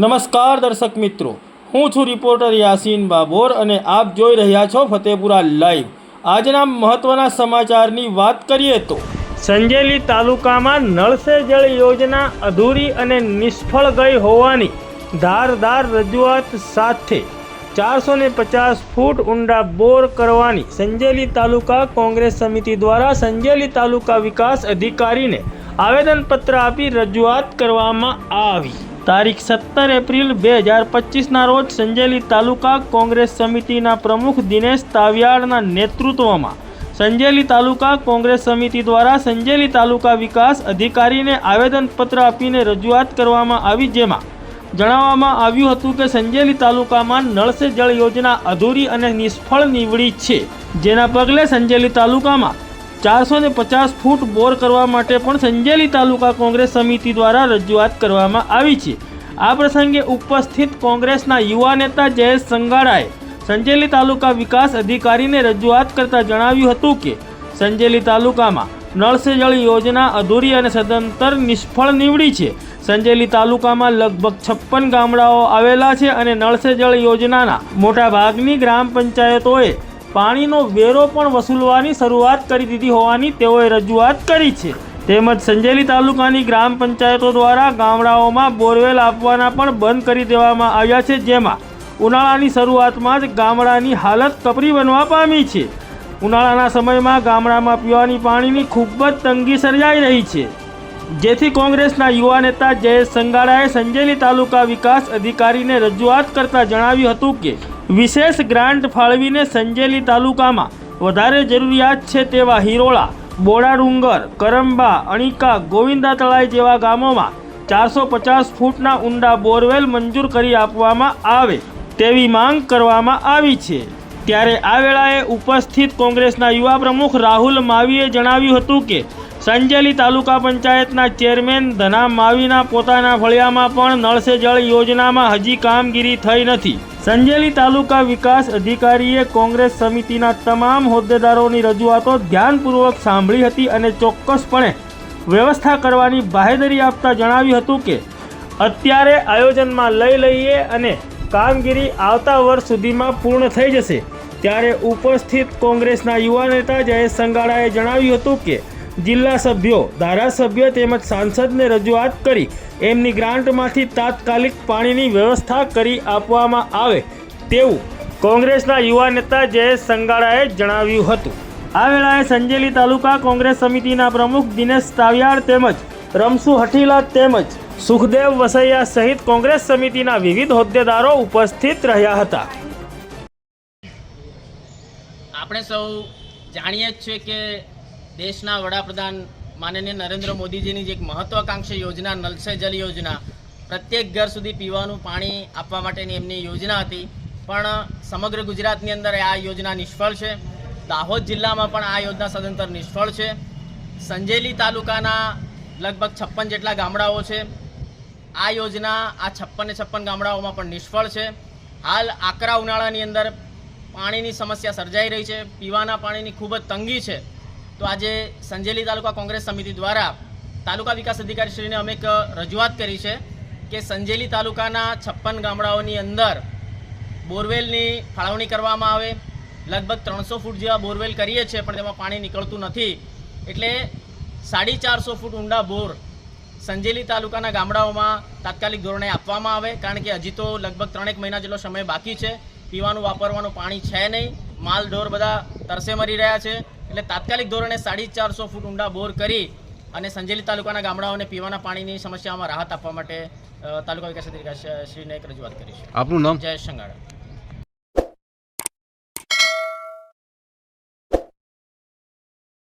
નમસ્કાર દર્શક મિત્રો. હું છું રિપોર્ટર યાસીન બાબોર અને આપ જોઈ રહ્યા છો ફતેપુરા લાઈવ. આજના મહત્વના સમાચારની વાત કરીએ તો સંજેલી તાલુકામાં નળ જળ યોજના અધૂરી અને નિષ્ફળ ગઈ હોવાની ધારદાર રજૂઆત સાથે ચારસો ને પચાસ ફૂટ ઊંડા બોર કરવાની સંજેલી તાલુકા કોંગ્રેસ સમિતિ દ્વારા સંજેલી તાલુકા વિકાસ અધિકારીને આવેદનપત્ર આપી રજૂઆત કરવામાં આવી. તારીખ સત્તર એપ્રિલ બે હજાર પચીસના રોજ સંજેલી તાલુકા કોંગ્રેસ સમિતિના પ્રમુખ દિનેશ તાવિયાડના નેતૃત્વમાં સંજેલી તાલુકા કોંગ્રેસ સમિતિ દ્વારા સંજેલી તાલુકા વિકાસ અધિકારીને આવેદનપત્ર આપીને રજૂઆત કરવામાં આવી જેમાં જણાવવામાં આવ્યું હતું કે સંજેલી તાલુકામાં નળ સે જળ યોજના અધૂરી અને નિષ્ફળ નીવડી છે. જેના પગલે સંજેલી તાલુકામાં ચારસો ને પચાસ ફૂટ બોર કરવા માટે પણ સંજેલી તાલુકા કોંગ્રેસ સમિતિ દ્વારા રજૂઆત કરવામાં આવી છે. આ પ્રસંગે ઉપસ્થિત કોંગ્રેસના યુવા નેતા જયેશ સંગાડાએ સંજેલી તાલુકા વિકાસ અધિકારીને રજૂઆત કરતાં જણાવ્યું હતું કે, સંજેલી તાલુકામાં નળ સે જળ યોજના અધૂરી અને સદંતર નિષ્ફળ નીવડી છે. સંજેલી તાલુકામાં લગભગ છપ્પન ગામડાઓ આવેલા છે અને નળ સે જળ યોજનાના મોટા ભાગની ગ્રામ પંચાયતોએ પાણીનો વેરો પણ વસૂલવાની શરૂઆત કરી દીધી હોવાની તેઓએ રજૂઆત કરી છે. તેમજ સંજેલી તાલુકાની ગ્રામ પંચાયતો દ્વારા ગામડાઓમાં બોરવેલ આપવાના પણ બંધ કરી દેવામાં આવ્યા છે, જેમાં ઉનાળાની શરૂઆતમાં જ ગામડાની હાલત કપરી બનવા પામી છે. ઉનાળાના સમયમાં ગામડામાં પીવાની પાણીની ખૂબ જ તંગી સર્જાઈ રહી છે. જેથી કોંગ્રેસના યુવા નેતા જયેશ સંગાડાએ સંજેલી તાલુકા વિકાસ અધિકારીને રજૂઆત કરતા જણાવ્યું હતું કે, વિશેષ ગ્રાન્ટ ફાળવીને સંજેલી તાલુકામાં વધારે જરૂરિયાત છે તેવા હિરોળા, બોડાડુંગર, કરંબા, અણીકા, ગોવિંદા તળાઈ જેવા ગામોમાં ચારસો પચાસ ફૂટના ઊંડા બોરવેલ મંજૂર કરી આપવામાં આવે તેવી માંગ કરવામાં આવી છે. ત્યારે આ વેળાએ ઉપસ્થિત કોંગ્રેસના યુવા પ્રમુખ રાહુલ માવીએ જણાવ્યું હતું કે સંજેલી તાલુકા પંચાયતના ચેરમેન ધના માવીના પોતાના ફળિયામાં પણ નળ સે જળ યોજનામાં હજી કામગીરી થઈ નથી. સંજેલી તાલુકા વિકાસ અધિકારીએ કોંગ્રેસ સમિતિના તમામ હોદ્દેદારોની રજૂઆતો ધ્યાનપૂર્વક સાંભળી હતી અને ચોક્કસપણે વ્યવસ્થા કરવાની બાહેદરી આપતા જણાવ્યું હતું કે, અત્યારે આયોજનમાં લઈ લઈએ અને કામગીરી આવતા વર્ષ સુધીમાં પૂર્ણ થઈ જશે. ત્યારે ઉપસ્થિત કોંગ્રેસના યુવા નેતા જયેશ સંગાડાએ જણાવ્યું હતું કે જિલ્લા સભ્યો, ધારાસભ્ય તેમજ સાંસદને રજૂઆત કરી એમની ગ્રાન્ટમાંથી તાત્કાલિક પાણીની વ્યવસ્થા કરી આપવામાં આવે તેવું કોંગ્રેસના યુવા નેતા જયેશ સંગાડાએ જણાવ્યું હતું. આ વેળાએ સંજેલી તાલુકા કોંગ્રેસ સમિતિના પ્રમુખ દિનેશ તાવિયાડ તેમજ રમસુ હઠીલા તેમજ સુખદેવ વસૈયા સહિત કોંગ્રેસ સમિતિના વિવિધ હોદ્દેદારો ઉપસ્થિત રહ્યા હતા. આપણે સૌ જાણીએ છીએ કે દેશના વડાપ્રધાન માનનીય નરેન્દ્ર મોદીજીની જે એક મહત્વાકાંક્ષી યોજના, નલ સે જલ યોજના, પ્રત્યેક ઘર સુધી પીવાનું પાણી આપવા માટેની એમની યોજના હતી. પણ સમગ્ર ગુજરાતની અંદર આ યોજના નિષ્ફળ છે. દાહોદ જિલ્લામાં પણ આ યોજના સદંતર નિષ્ફળ છે. સંજેલી તાલુકાના લગભગ છપ્પન જેટલા ગામડાઓ છે. આ યોજના આ છપ્પન છપ્પન ગામડાઓમાં પણ નિષ્ફળ છે. હાલ આકરા ઉનાળાની અંદર પાણીની સમસ્યા સર્જાઈ રહી છે. પીવાના પાણીની ખૂબ જ તંગી છે. તો આજે સંજેલી તાલુકા કોંગ્રેસ સમિતિ દ્વારા તાલુકા વિકાસ અધિકારીશ્રીને અમે એક રજૂઆત કરી છે કે સંજેલી તાલુકાના છપ્પન ગામડાઓની અંદર બોરવેલની ફાળવણી કરવામાં આવે. લગભગ ત્રણસો ફૂટ જેવા બોરવેલ કરીએ છીએ, પણ તેમાં પાણી નીકળતું નથી. એટલે સાડી ચારસો ફૂટ ઊંડા બોર સંજેલી તાલુકાના ગામડાઓમાં તાત્કાલિક ધોરણે આપવામાં આવે, કારણ કે હજી તો લગભગ ત્રણેક મહિના જેટલો સમય બાકી છે. પીવાનું, વાપરવાનું પાણી છે નહીં. માલ ઢોર બધા તરસે મરી રહ્યા છે. એટલે તાત્કાલિક ધોરણે સાડી ચારસો ફૂટ ઊંડા બોર કરી અને સંજેલી તાલુકાના ગામડાઓને પીવાના પાણીની સમસ્યામાં રાહત આપવા માટે તાલુકા વિકાસ અધિકારી શ્રીને એક રજૂઆત કરી છે. આપનું નામ? જય સંગાડા